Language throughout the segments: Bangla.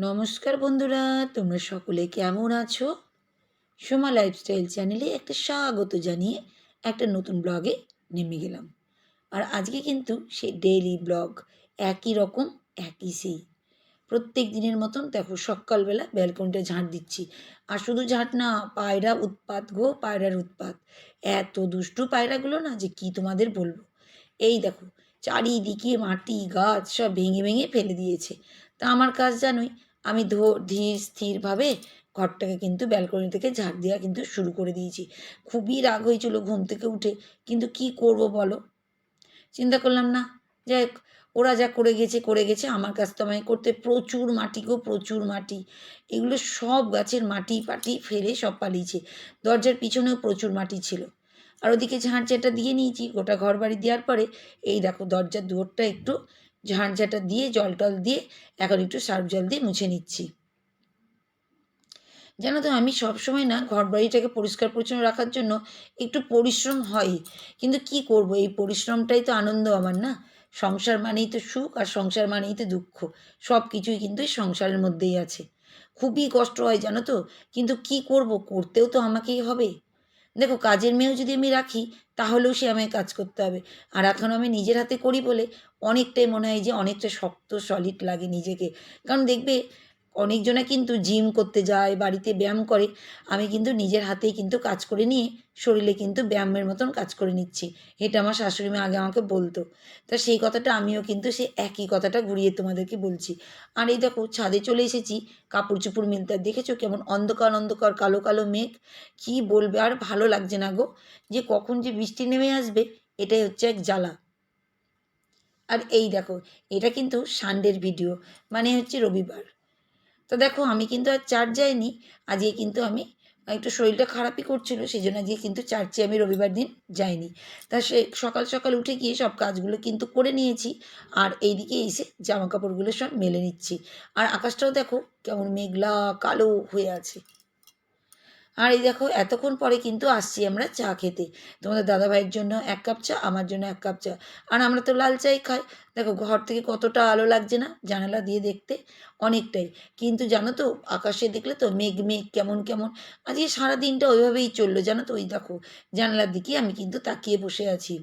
নমস্কার বন্ধুরা, তোমরা সকলে কেমন আছো? সোমা লাইফস্টাইল চ্যানেলে একটা স্বাগত জানিয়ে একটা নতুন ব্লগে নেমে গেলাম। আর আজকে কিন্তু সেই ডেইলি ব্লগ একই রকম, একই সেই। প্রত্যেক দিনের মতন দেখো সকালবেলা ব্যালকনিটা ঝাঁট দিচ্ছি। আর শুধু ঝাঁট না, পায়রা উৎপাত গো, পায়রার উৎপাত। এত দুষ্টু পায়রাগুলো না যে কি তোমাদের বলব? এই দেখো, চারিদিকে মাটি, গাছ সব ভেঙে ভেঙে ফেলে দিয়েছে। তা আমার কাজ জানোই আমি ধো, ধীর, স্থিরভাবে ঘরটাকে কিন্তু ব্যালকনি থেকে ঝাড় দেওয়া কিন্তু শুরু করে দিয়েছি। খুবই রাগ হয়েছিল ঘুম থেকে উঠে, কিন্তু কি করব বলো? চিন্তা করলাম না, যাই ওরা যা করে গেছে করে গেছে, আমার কাছ তো আমায় করতে প্রচুর মাটি গো, প্রচুর মাটি। এগুলো সব গাছের মাটি পাটি ফেলে সব পালিয়েছে। দরজার পিছনেও প্রচুর মাটি ছিল। আর ওদিকে ঝাঁটা দিয়ে নিয়েছি, গোটা ঘর বাড়ি দেওয়ার পরে, এই দেখো দরজার দুয়ারটা একটু ঝাঁট ঝাঁটা দিয়ে, জল টল দিয়ে এখন একটু সার্ফ জল দিয়ে মুছে নিচ্ছি। জানো তো, আমি সবসময় না ঘর বাড়িটাকে পরিষ্কার পরিচ্ছন্ন রাখার জন্য একটু পরিশ্রম হয়। কিন্তু কি করব, এই পরিশ্রমটাই তো আনন্দ আমার না। সংসার মানেই তো সুখ আর সংসার মানেই তো দুঃখ। সব কিছুই কিন্তু এই সংসারের মধ্যেই আছে। খুবই কষ্ট হয় জানো তো, কিন্তু কি করব, করতেও তো আমাকেই হবে। দেখো, কাজের মেয়েও যদি আমি রাখি তাহলেও সে আমায় কাজ করতে হবে। আর এখন আমি নিজের হাতে করি বলে অনেকটাই মনে হয় যে অনেকটা শক্ত সলিড লাগে নিজেকে। কারণ দেখবে অনেকজনা কিন্তু জিম করতে যায়, বাড়িতে ব্যায়াম করে। আমি কিন্তু নিজের হাতেই কিন্তু কাজ করে নিয়ে শরীরে কিন্তু ব্যায়ামের মতন কাজ করে নিচ্ছি। এটা আমার শাশুড়ি মা আগে আমাকে বলতো। তা সেই কথাটা আমিও কিন্তু সে একই কথাটা ঘুরিয়ে তোমাদেরকে বলছি। আর এই দেখো, ছাদে চলে এসেছি। কাপড় চুপড় মিলতে, দেখেছ কেমন অন্ধকার অন্ধকার, কালো কালো মেঘ? কি বলবে আর ভালো লাগছে না গো। যে কখন যে বৃষ্টি নেমে আসবে, এটাই হচ্ছে এক জ্বালা। আর এই দেখো, এটা কিন্তু সানডের ভিডিও মানে হচ্ছে রবিবার। তো দেখো আমি কিন্তু আর চার্চ যাইনি। আজকে কিন্তু আমি একটু শরীরটা খারাপই করছিল সেই জন্য আজকে কিন্তু চার্চে আমি রবিবার দিন যাইনি। তা সে সকাল সকাল উঠে গিয়ে সব কাজগুলো কিন্তু করে নিয়েছি, আর এইদিকে এসে জামা কাপড়গুলো সব মেলে নিচ্ছি। আর আকাশটাও দেখো কেমন মেঘলা, কালো হয়ে আছে। আর এই দেখো, এতক্ষণ পরে কিন্তু আসছি আমরা চা খেতে। তোমাদের দাদাভাইয়ের জন্য এক কাপ চা, আমার জন্য এক কাপ চা। আর আমরা তো লাল চাই খাই। দেখো, ঘর থেকে কতটা আলো লাগছে না? জানালা দিয়ে দেখতে অনেকটাই। কিন্তু জানো তো, আকাশে দেখলে তো মেঘ মেঘ, কেমন কেমন। আজকে সারাদিনটা ওইভাবেই চলল, জানো তো? ওই দেখো, জানালার দিকে আমি কিন্তু তাকিয়ে বসে আছি।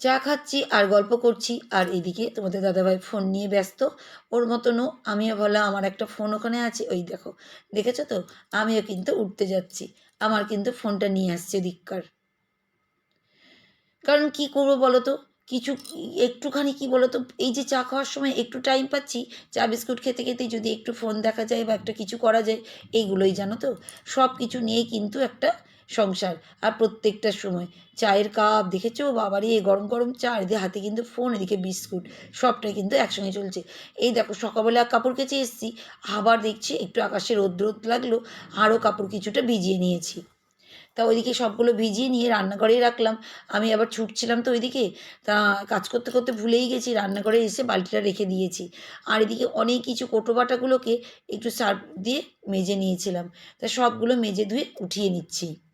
চা খাচ্ছি, আর গল্প করছি, আর এদিকে তোমাদের দাদাভাই ফোন নিয়ে ব্যস্ত। ওর মতনও আমিও ভাবলাম আমার একটা ফোন ওখানে আছে। ওই দেখো, দেখেছ তো? আমিও কিন্তু উঠতে যাচ্ছি। আমার কিন্তু ফোনটা নিয়ে আসছে দিককার। কারণ কি করব বলো তো? কিছু একটুখানি কি বলো তো? এই যে চা খাওয়ার সময় একটু টাইম পাচ্ছি, চা বিস্কুট খেতে খেতে যদি একটু ফোন দেখা যায় বা একটা কিছু করা যায়, এইগুলোই জানো তো? সব কিছু নিয়েই কিন্তু একটা সংসার। আর প্রত্যেকটা সময় চায়ের কাপ দেখেছ? বাবারে গরম গরম চা। এদিকে হাতে কিন্তু ফোন এদিকে বিস্কুট। সবটাই কিন্তু একসঙ্গে চলছে। এই দেখো, সকালবেলা কাপড় কেচে এসেছি। আবার দেখছি একটু আকাশে রোদ রোদ লাগল। আরও কাপড় কিছুটা ভিজিয়ে নিয়েছি। তা ওইদিকে সবগুলো ভিজিয়ে নিয়ে রান্নাঘরেই রাখলাম। আমি আবার ছুটছিলাম তো ওইদিকে। তা কাজ করতে করতে ভুলেই গেছি। রান্নাঘরে এসে বালতিটা রেখে দিয়েছি। আর এদিকে অনেক কিছু কোটো বাটাগুলোকে একটু সার্ফ দিয়ে মেজে নিয়েছিলাম। তা সবগুলো মেজে ধুয়ে উঠিয়ে নিচ্ছি।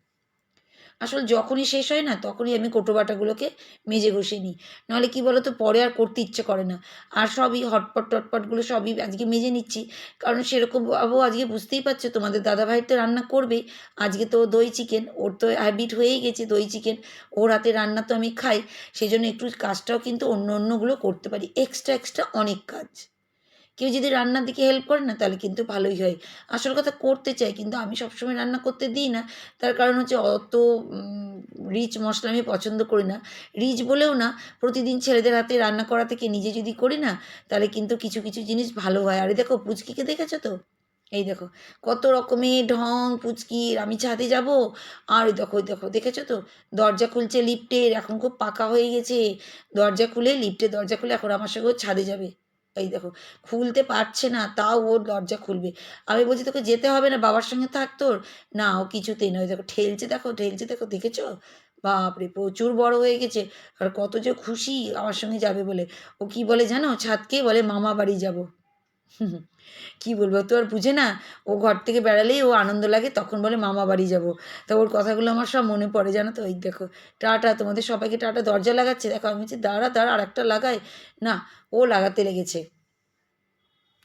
আসলে যখনই শেষ হয় না, তখনই আমি কোটো বাটাগুলোকে মেজে ঘষে নিই। নাহলে কী বলো তো পরে আর করতে ইচ্ছে করে না। আর সবই হটপট টটপটগুলো সবই আজকে মেজে নিচ্ছি। কারণ সেরকম বাবু আজকে বুঝতেই পারছ, তোমাদের দাদাভাইয়ের তো রান্না করবেই। আজকে তো দই চিকেন, ওর তো হ্যাবিট হয়েই গেছে দই চিকেন। ওর হাতে রান্না তো আমি খাই। সেই জন্য একটু কাজটাও কিন্তু অন্য অন্যগুলো করতে পারি। এক্সট্রা এক্সট্রা অনেক কাজ। কেউ যদি রান্নার দিকে হেল্প করে না, তাহলে কিন্তু ভালোই হয়। আসল কথা করতে চাই কিন্তু আমি সবসময় রান্না করতে দিই না। তার কারণ হচ্ছে অত রিচ মশলা আমি পছন্দ করি না। রিচ বলেও না, প্রতিদিন ছেলেদের হাতে রান্না করা থেকে নিজে যদি করি না, তাহলে কিন্তু কিছু কিছু জিনিস ভালো হয়। আরে দেখো, পুচকিকে দেখেছ তো? এই দেখো, কত রকমের ঢং পুচকির আমি ছাদে যাব? আর দেখো দেখো, দেখেছ তো? দরজা খুলছে লিফটের এখন খুব পাকা হয়ে গেছে। দরজা খুলে লিফটে দরজা খুলে এখন আমার সঙ্গে ছাদে যাবে। এই দেখো, খুলতে পারছে না, তাও ওর দরজা খুলবে। আমি বলছি, তোকে যেতে হবে না, বাবার সঙ্গে থাক তোর? না, ও কিছুতেই নয় দেখো, ঠেলছে দেখো ঠেলছে দেখো, দেখেছ? বাপরে, প্রচুর বড় হয়ে গেছে, আর কত যে খুশি আমার সঙ্গে যাবে বলে। ও কি বলে জানো? ছাদকে বলে, মামা বাড়ি যাব কি বলব? তো আর বুঝে না? ও ঘর থেকে বেড়ালেই ও আনন্দ লাগে, তখন বলে, মামা বাড়ি যাব। তা ওর কথাগুলো আমার সব মনে পড়ে, জানো তো? ওই দেখো, টাটা, তোমাদের সবাইকে টাটা। দরজা লাগাচ্ছে? দেখো, আমি বলছি, দাঁড়া দাঁড়া আর একটা লাগাই। না, ও লাগাতে লেগেছে।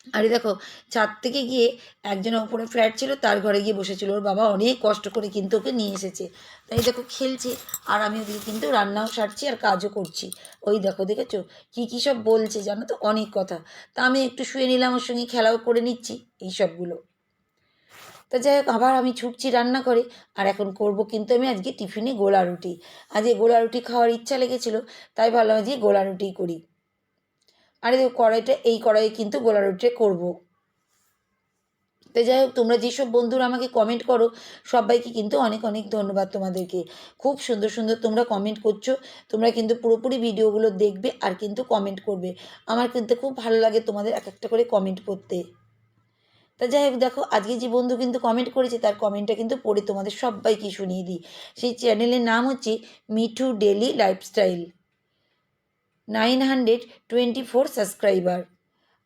আরে দেখো ছাদ থেকে গিয়ে একজন ওপরে ফ্ল্যাট ছিল, তার ঘরে গিয়ে বসেছিল। ওর বাবা অনেক কষ্ট করে কিন্তু ওকে নিয়ে এসেছে। তাই দেখো, খেলছে, আর আমি ওদিকে কিন্তু রান্নাও সারছি আর কাজও করছি। ওই দেখো, দেখেছ? কী কী সব বলছে জানো তো? অনেক কথা। তা আমি একটু শুয়ে নিলাম, ওর সঙ্গে খেলাও করে নিচ্ছি, এই সবগুলো। তা যাই হোক, আবার আমি ছুটছি রান্না করে আর এখন করব কিন্তু আমি আজকে টিফিনে গোলা রুটি। আজকে গোলা রুটি খাওয়ার ইচ্ছা লেগেছিলো, তাই ভাবলাম আজকে গোলা রুটিই করি। আরে কড়াইটা, এই কড়াইয়ে কিন্তু গোলা রুটিটা করব। তো যাই হোক, তোমরা যেসব বন্ধুরা আমাকে কমেন্ট করো, সবাইকে কিন্তু অনেক অনেক ধন্যবাদ তোমাদেরকে। খুব সুন্দর সুন্দর তোমরা কমেন্ট করছ, তোমরা কিন্তু পুরোপুরি ভিডিওগুলো দেখবে আর কিন্তু কমেন্ট করবে। আমার কিন্তু খুব ভালো লাগে তোমাদের এক একটা করে কমেন্ট করতে। তা যাই হোক, দেখো, আজকে যে বন্ধু কিন্তু কমেন্ট করেছে, তার কমেন্টটা কিন্তু পড়ে তোমাদের সবাইকে শুনিয়ে দিই। সেই চ্যানেলের নাম হচ্ছে Mithu daily lifestyle. Nine hundred twenty four subscriber.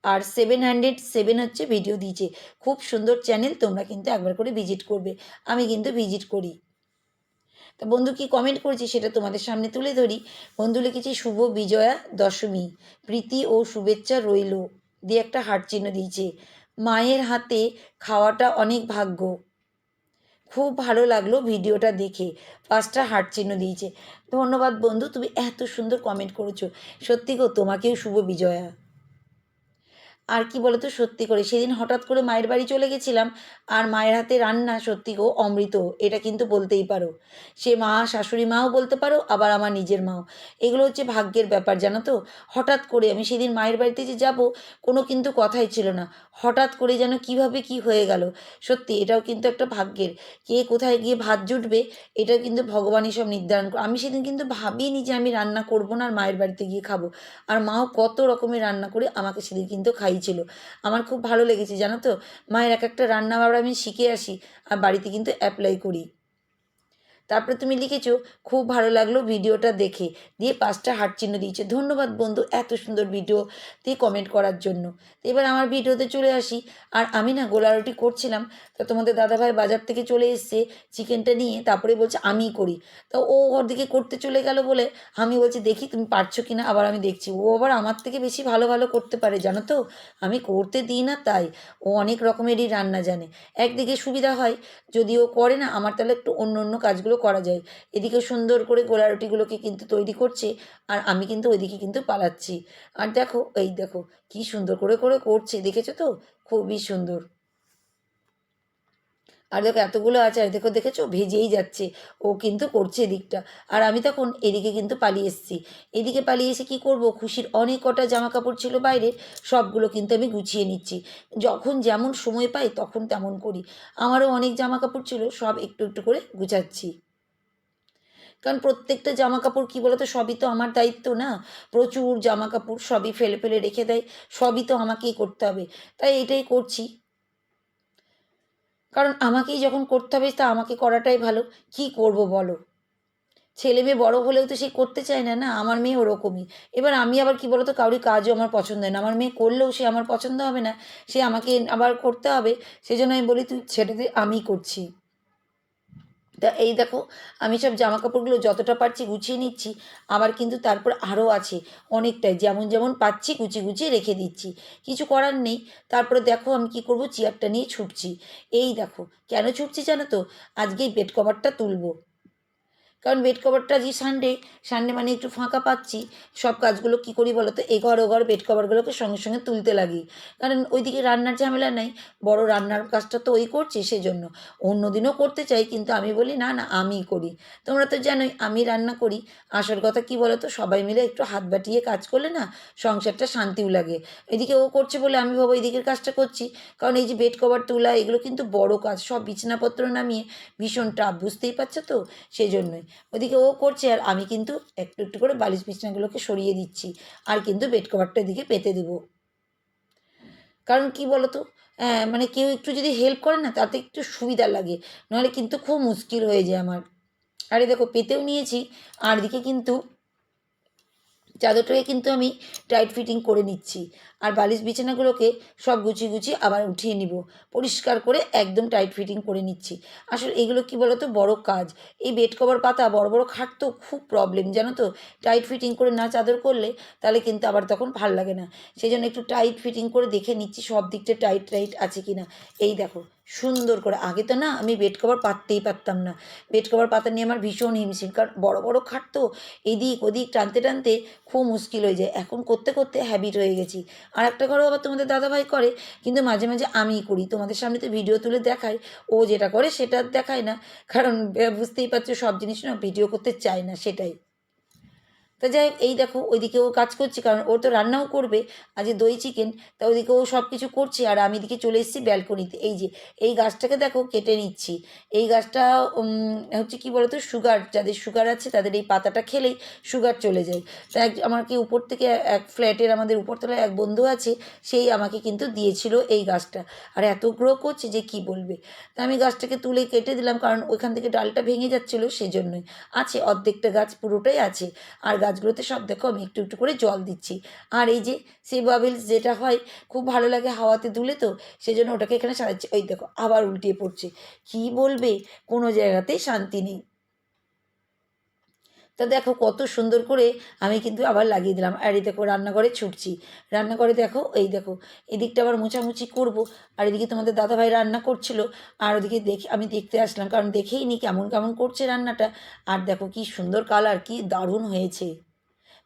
আর সেভেন হান্ড্রেড, সেভেন হচ্ছে ভিডিও দিয়েছে। খুব সুন্দর চ্যানেল তোমরা কিন্তু একবার করে ভিজিট করবে। আমি কিন্তু ভিজিট করি। তা বন্ধু, কি কমেন্ট করেছি সেটা তোমাদের সামনে তুলে ধরি। বন্ধু লিখেছি, শুভ বিজয়া দশমী। প্রীতি ও শুভেচ্ছা রইল। দিয়ে একটা হার্ট চিহ্ন দিয়েছে, মায়ের হাতে খাওয়াটা অনেক ভাগ্য। খুব ভালো লাগল ভিডিওটা দেখে। পাঁচটা হার্ট চিহ্ন দিয়েছে। ধন্যবাদ বন্ধু, তুমি এত সুন্দর কমেন্ট করেছ। সত্যি গো, তোমাকেও শুভ বিজয়া। আর কি বলতো, সত্যি করে। সেদিন হঠাৎ করে মায়ের বাড়ি চলে গেছিলাম আর মায়ের হাতে রান্না, সত্যি গো, অমৃত, এটা কিন্তু বলতেই পারো। সে মা, শাশুড়ি মাও বলতে পারো, আবার আমার নিজের মাও। এগুলো হচ্ছে ভাগ্যের ব্যাপার, জানো তো? হঠাৎ করে আমি সেদিন মায়ের বাড়িতে যে যাব, কোনো কিন্তু কথাই ছিল না। হঠাৎ করে যেন কীভাবে কি হয়ে গেল। সত্যি, এটাও কিন্তু একটা ভাগ্যের। কে কোথায় গিয়ে ভাত জুটবে এটাও কিন্তু ভগবানই সব নির্ধারণ করে। আমি সেদিন কিন্তু ভাবিনি যে আমি রান্না করব না আর মায়ের বাড়িতে গিয়ে খাব। আর মাও কত রকমের রান্না করে আমাকে সেদিন কিন্তু খাইয়েছিল আমার খুব ভালো লেগেছে, জানো তো? মায়ের এক একটা রান্না বাবার আমি শিখে আসি, আর বাড়িতে কিন্তু অ্যাপ্লাই করি। তারপরে তুমি লিখেছো, খুব ভালো লাগল ভিডিওটা দেখে। দিয়ে পাঁচটা হার্ট চিহ্ন দিয়েছে। ধন্যবাদ বন্ধু এত সুন্দর ভিডিও দিয়ে কমেন্ট করার জন্য। এবার আমার ভিডিওতে চলে আসি। আর আমি না গোলা রুটি করছিলাম, তা তোমাদের দাদাভাই বাজার থেকে চলে এসছে চিকেনটা নিয়ে, তারপরে বলছে আমিই করি। তা ও ওর দিকে করতে চলে গেল বলে আমি বলছি, দেখি তুমি পারছ কি না আবার আমি দেখছি, ও আবার আমার থেকে বেশি ভালো ভালো করতে পারে, জানো তো? আমি করতে দিই না তাই। ও অনেক রকমেরই রান্না জানে। একদিকে সুবিধা হয়, যদি ও করে না, আমার তাহলে একটু অন্য অন্য কাজগুলো করা যায়। এদিকে সুন্দর করে গোলা রুটিগুলোকে কিন্তু তৈরি করছে আর আমি কিন্তু ওইদিকে কিন্তু পালাচ্ছি। আর দেখো, এই দেখো, কি সুন্দর করে করে করছে, দেখেছ তো? খুবই সুন্দর। আর দেখো, এতগুলো আছে আর দেখো, দেখেছ? ভেজেই যাচ্ছে। ও কিন্তু করছে এদিকটা। আর আমি তখন এদিকে কিন্তু পালিয়ে এসেছি। এদিকে পালিয়ে এসে কী করব? খুশির অনেক কটা জামা কাপড় ছিল বাইরে, সবগুলো কিন্তু আমি গুছিয়ে নিচ্ছি। যখন যেমন সময় পাই, তখন তেমন করি। আমারও অনেক জামা কাপড় ছিল, সব একটু একটু করে গুছাচ্ছি। কারণ প্রত্যেকটা জামা কাপড় কী বলতো, সবই তো আমার দায়িত্ব না। প্রচুর জামা কাপড় সবই ফেলে ফেলে রেখে দেয়, সবই তো আমাকেই করতে হবে। তাই এটাই করছি। কারণ আমাকেই যখন করতে হবে, তা আমাকে করাটাই ভালো। কি করব বলো? ছেলে মেয়ে বড়ো হলেও তো সে করতে চায় না না? আমার মেয়ে ওরকমই। এবার আমি আবার কি বলতো কাউরি কাজও আমার পছন্দ হয় না। আমার মেয়ে করলেও সে আমার পছন্দ হবে না। সে আমাকে আবার করতে হবে। সেজন্য আমি বলি, তুই ছেড়ে দে আমি করছি। তা এই দেখো, আমি সব জামা কাপড়গুলো যতটা পারছি গুছিয়ে নিচ্ছি, আবার কিন্তু তারপর আরও আছে অনেকটাই। যেমন যেমন পাচ্ছি গুছি গুছিয়ে রেখে দিচ্ছি। কিছু করার নেই, তারপরে দেখো আমি কি করব, চেয়ারটা নিয়ে ছুটছি। এই দেখো, কেন ছুটছি জানো তো? আজকেই বেড কভারটা তুলবো। কারণ বেড কভারটা যে সানডে সানডে মানে একটু ফাঁকা পাচ্ছি। সব কাজগুলো কী করি বলো তো এঘর ওঘর বেড কভারগুলোকে সঙ্গে সঙ্গে তুলতে লাগি। কারণ ওইদিকে রান্নার ঝামেলা নাই, বড় রান্নার কাজটা তো ওই করছি সেজন্য। অন্য দিনও করতে চাই, কিন্তু আমি বলি, না না, আমিই করি। তোমরা তো জানোই, আমি রান্না করি। আসল কথা কী বলো তো সবাই মিলে একটু হাত বাটিয়ে কাজ করলে না, সংসারটা শান্তিও লাগে। এদিকে ও করছে বলে আমি ভাবো, এদিকের কাজটা করছি। কারণ এই যে বেড কভার তোলা, এগুলো কিন্তু বড় কাজ। সব বিছানাপত্র নামিয়ে ভীষণ টাফ বুঝতেই পারছ তো? সেই জন্যই ওদিকে ও করছে আর আমি কিন্তু একটু একটু করে বালিশ বিছানাগুলোকে সরিয়ে দিচ্ছি। আর কিন্তু বেড কভারটা এদিকে পেতে দেবো। কারণ কি বলতো? তো মানে কেউ একটু যদি হেল্প করে না, তাতে একটু সুবিধা লাগে। নাহলে কিন্তু খুব মুশকিল হয়ে যায় আমার। আরে দেখো, পেতেও নিয়েছি। আর দিকে কিন্তু চাদরটাকে কিন্তু আমি টাইট ফিটিং করে নিচ্ছি। আর বালিশ বিছানাগুলোকে সব গুছিয়ে গুছিয়ে আবার উঠিয়ে নিব। পরিষ্কার করে একদম টাইট ফিটিং করে নিচ্ছি। আসলে এগুলো কি বলো তো বড় কাজ। এই বেড কভার পাতা বড় বড় খাট তো খুব প্রবলেম জানো তো? টাইট ফিটিং করে না চাদর করলে তাহলে কিন্তু আবার তখন ভালো লাগে না। সেই জন্য একটু টাইট ফিটিং করে দেখে নিচ্ছি সব দিকটা টাইট টাইট আছে কি না এই দেখো সুন্দর করে। আগে তো না আমি বেড কভার পাততেই পারতাম না। বেড কভার পাতা নিয়ে আমার ভীষণ হিমশিম। কারণ বড় বড় খাট তো এদিক ওদিক টানতে টানতে খুব মুশকিল হয়ে যায়। এখন করতে করতে হ্যাবিট হয়ে গেছি। আর একটা ঘরেও আবার তোমাদের দাদাভাই করে, কিন্তু মাঝে মাঝে আমিই করি। তোমাদের সামনে তো ভিডিও তুলে দেখাই। ও যেটা করে সেটা দেখায় না। কারণ বুঝতেই পারছ সব জিনিস না ভিডিও করতে চায় না, সেটাই। তা যাই এই দেখো, ওইদিকে ও কাজ করছে, কারণ ও তো রান্নাও করবে আজ দই চিকেন তা ওইদিকে ও সব কিছু করছে, আর আমি এদিকে চলে এসেছি ব্যালকনিতে এই যে, এই গাছটাকে দেখো, কেটে নিচ্ছি। এই গাছটা হচ্ছে কি বলতো সুগার যাদের সুগার আছে, তাদের এই পাতাটা খেলেই সুগার চলে যায়। তা এক, আমাকে উপর থেকে এক ফ্ল্যাটের আমাদের উপরতলায় এক বন্ধু আছে, সেই আমাকে কিন্তু দিয়েছিল এই গাছটা। আর এত গ্রো করছে যে কি বলবে? তা আমি গাছটাকে তুলে কেটে দিলাম, কারণ ওইখান থেকে ডালটা ভেঙে যাচ্ছিল, সেজন্যই। আছে, অর্ধেকটা গাছ পুরোটাই আছে, আর গাছগুলোতে সব, দেখো আমি একটু একটু করে জল দিচ্ছি। আর এই যে সি বাবিলস যেটা হয়, খুব ভালো লাগে হাওয়াতে দুলে তো সেই জন্য ওটাকে এখানে সাজাচ্ছি ওই দেখো, আবার উল্টিয়ে পড়ছে। কি বলবে? কোনো জায়গাতেই শান্তি নেই। তা দেখো, কত সুন্দর করে আমি কিন্তু আবার লাগিয়ে দিলাম। আর এই দেখো, রান্নাঘরে ছুটছি। রান্নাঘরে দেখো, এই দেখো, এদিকটা আবার মোছামুছি করব। আর এদিকে তোমাদের দাদাভাই রান্না করছিল। আর ওদিকে দেখে, আমি দেখতে আসলাম। কারণ দেখেই নি কেমন কেমন করছে রান্নাটা। আর দেখো, কি সুন্দর কালার কি দারুণ হয়েছে।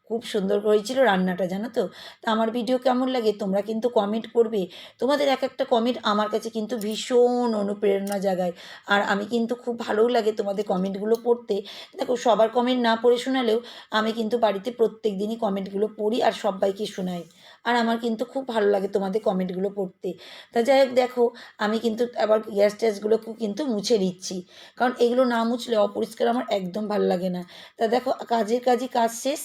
খুব সুন্দর হয়েছিল রান্নাটা, জানো তো? তা আমার ভিডিও কেমন লাগে তোমরা কিন্তু কমেন্ট করবে। তোমাদের এক একটা কমেন্ট আমার কাছে কিন্তু ভীষণ অনুপ্রেরণা জাগায়। আর আমি কিন্তু খুব ভালোও লাগে তোমাদের কমেন্টগুলো পড়তে। দেখো, সবার কমেন্ট না পড়ে শোনালেও আমি কিন্তু বাড়িতে প্রত্যেক দিনই কমেন্টগুলো পড়ি আর সবাইকে শোনাই। আর আমার কিন্তু খুব ভালো লাগে তোমাদের কমেন্টগুলো পড়তে। তা যাই হোক, দেখো, আমি কিন্তু আবার গ্যাস ট্যাসগুলোকেও কিন্তু মুছে দিচ্ছি। কারণ এগুলো না মুছলে অপরিষ্কার আমার একদম ভালো লাগে না। তা দেখো, কাজের কাজই কাজ শেষ।